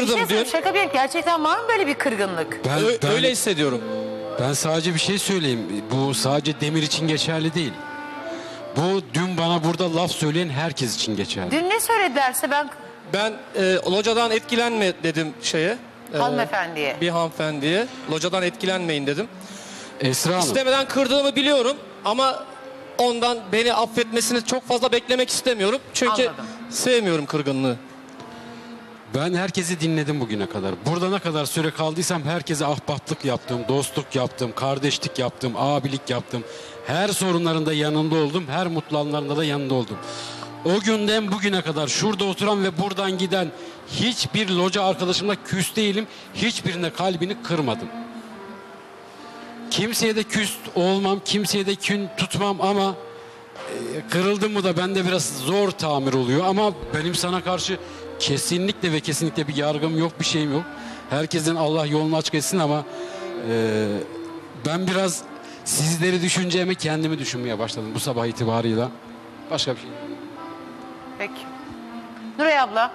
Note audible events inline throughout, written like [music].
kırdım şey söyleyeyim, Şaka bir yana, gerçekten var mı böyle bir kırgınlık? Ben, Ö- ben, Öyle hissediyorum. ben sadece bir şey söyleyeyim. Bu sadece Demir için geçerli değil. Bu dün bana burada laf söyleyen herkes için geçerli. Dün ne söyledilerse ben Ben e, locadan etkilenme dedim şeye. e, hanımefendiye. Bir hanımefendiye. Locadan etkilenmeyin dedim. Esra Hanım. İstemeden kırdığımı biliyorum ama ondan beni affetmesini çok fazla beklemek istemiyorum. Çünkü Anladım. sevmiyorum kırgınlığı. Ben herkesi dinledim bugüne kadar. Burada ne kadar süre kaldıysam herkese ahbaplık yaptım, dostluk yaptım, kardeşlik yaptım, abilik yaptım. Her sorunlarında yanında oldum, her mutlu anlarında da yanında oldum. O günden bugüne kadar şurada oturan ve buradan giden hiçbir loca arkadaşımla küs değilim. Hiçbirine kalbini kırmadım. Kimseye de küs olmam, kimseye de kün tutmam ama e, kırıldım mı da bende biraz zor tamir oluyor ama benim sana karşı kesinlikle ve kesinlikle bir yargım yok, bir şeyim yok. Herkesin Allah yolunu açık etsin ama e, ben biraz sizleri düşüneceğime kendimi düşünmeye başladım bu sabah itibarıyla. Başka bir şey. Peki. Nuray abla.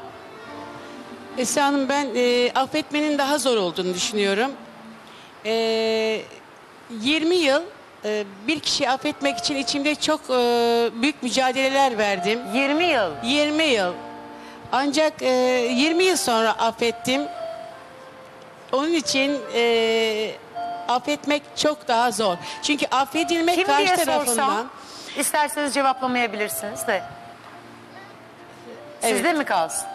Esra Hanım ben e, affetmenin daha zor olduğunu düşünüyorum. E, 20 yıl e, bir kişiyi affetmek için içimde çok e, büyük mücadeleler verdim. 20 yıl. 20 yıl. Ancak e, 20 yıl sonra affettim. Onun için e, affetmek çok daha zor. Çünkü affedilmek Kim karşı diye tarafından... sorsam isterseniz cevaplamayabilirsiniz de. Sizde Evet. mi kalsın?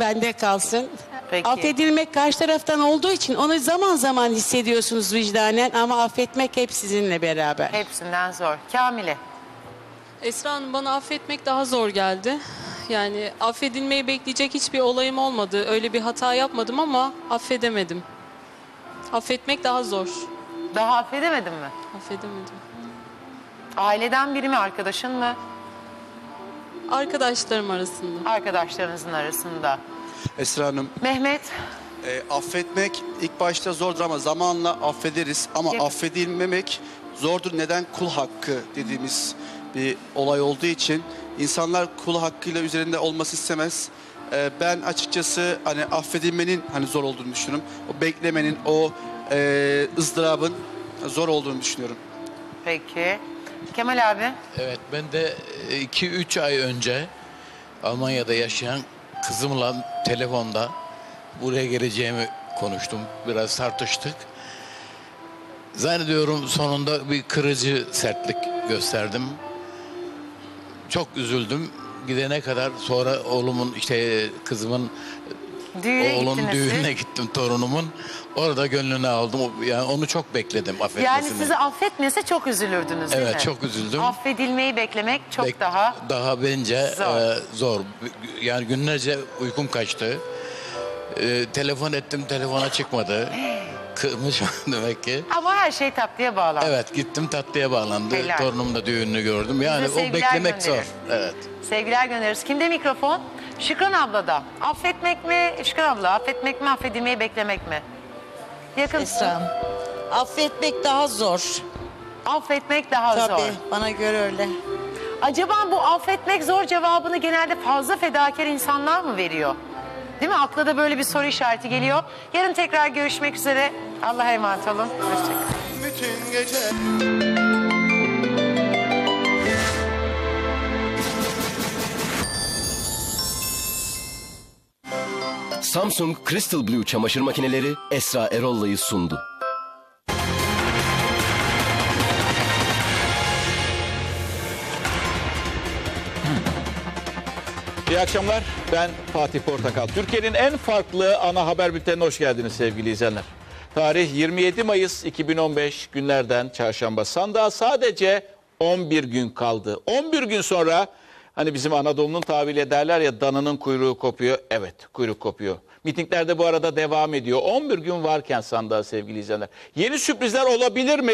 bende kalsın. Peki. Affedilmek karşı taraftan olduğu için onu zaman zaman hissediyorsunuz vicdanen ama affetmek hep sizinle beraber. Hepsinden zor. Kamile. Esra Hanım bana affetmek daha zor geldi. Yani affedilmeyi bekleyecek hiçbir olayım olmadı. Öyle bir hata yapmadım ama affedemedim. Affetmek daha zor. Daha affedemedin mi? Affedemedim. Aileden biri mi arkadaşın mı? Arkadaşlarım arasında. Arkadaşlarınızın arasında. Esra Hanım, Mehmet. e, affetmek ilk başta zordur ama zamanla affederiz. Ama Evet. affedilmemek zordur. Neden? Kul hakkı dediğimiz bir olay olduğu için insanlar kul hakkıyla üzerinde olması istemez. E, ben açıkçası hani affedilmenin hani zor olduğunu düşünüyorum. O beklemenin, o e, ızdırabın zor olduğunu düşünüyorum. Peki. Kemal abi. Evet ben de 2-3 ay önce Almanya'da yaşayan kızımla telefonda buraya geleceğimi konuştum. Biraz tartıştık. Zannediyorum sonunda bir kırıcı sertlik gösterdim. Çok üzüldüm. Gidene kadar sonra oğlumun işte kızımın Düğüne oğlunun gittiniz siz. düğününe gittim torunumun. Orada gönlünü aldım. Yani onu çok bekledim affetmesini. Yani sizi affetmese çok üzülürdünüz değil mi? Evet çok üzüldüm. Affedilmeyi beklemek çok Bek- daha daha bence zor. zor. zor. Yani günlerce uykum kaçtı. Ee, telefon ettim telefona çıkmadı. Kırmış [laughs] demek ki. ama her şey tatlıya bağlandı. Evet gittim tatlıya bağlandı. Helal. Torunum da düğününü gördüm. Yani o sevgiler beklemek zor. gönderin. Evet. Sevgiler göndeririz. Kimde mikrofon? Şükran abla da. Affetmek mi? Şükran abla affetmek mi? Affedilmeyi beklemek mi? Yakın. Esra. Affetmek daha zor. Affetmek daha Tabii zor. bana göre öyle. Acaba bu affetmek zor cevabını genelde fazla fedakar insanlar mı veriyor? Değil mi? Akla da böyle bir soru işareti geliyor. Yarın tekrar görüşmek üzere. Allah'a emanet olun. Hoşçakalın. Bütün gece Samsung Crystal Blue çamaşır makineleri Esra Erolla'yı sundu. İyi akşamlar. Ben Fatih Portakal. Türkiye'nin en farklı ana haber bültenine hoş geldiniz sevgili izleyenler. Tarih 27 Mayıs 2015 günlerden çarşamba. Sandığa sadece 11 gün kaldı. 11 gün sonra hani bizim Anadolu'nun tabiriyle derler ya danının kuyruğu kopuyor. Evet kuyruk kopuyor. Mitingler de bu arada devam ediyor. 11 gün varken sandığa sevgili izleyenler. Yeni sürprizler olabilir mi?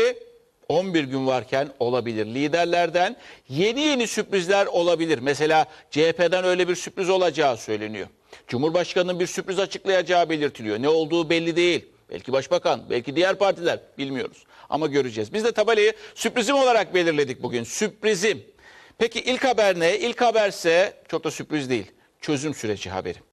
11 gün varken olabilir. Liderlerden yeni yeni sürprizler olabilir. Mesela CHP'den öyle bir sürpriz olacağı söyleniyor. Cumhurbaşkanının bir sürpriz açıklayacağı belirtiliyor. Ne olduğu belli değil. Belki başbakan, belki diğer partiler bilmiyoruz. Ama göreceğiz. Biz de tabelayı sürprizim olarak belirledik bugün. Sürprizim. Peki ilk haber ne? İlk haberse çok da sürpriz değil. Çözüm süreci haberi.